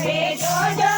Hey, Georgia!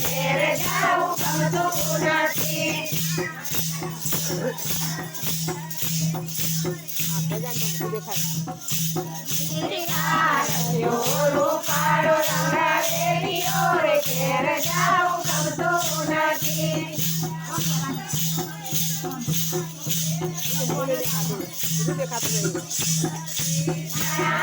ઘેર જાવું ગમતું નથી રૂપાળો રંગા દેવી ઓરે ઘેર જાવું ગમતું નથી દેખાતું નહીં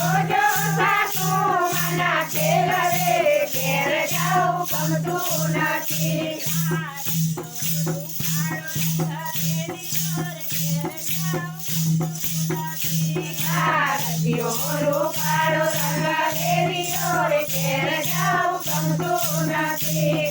Georgia. દુખાડો ગમતો નથી રૂપાળો રંગા દેવી ઓરે ઘેર જાઉં ગમતો નથી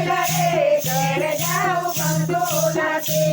લડે ચડ જાઉં બંધો લાગે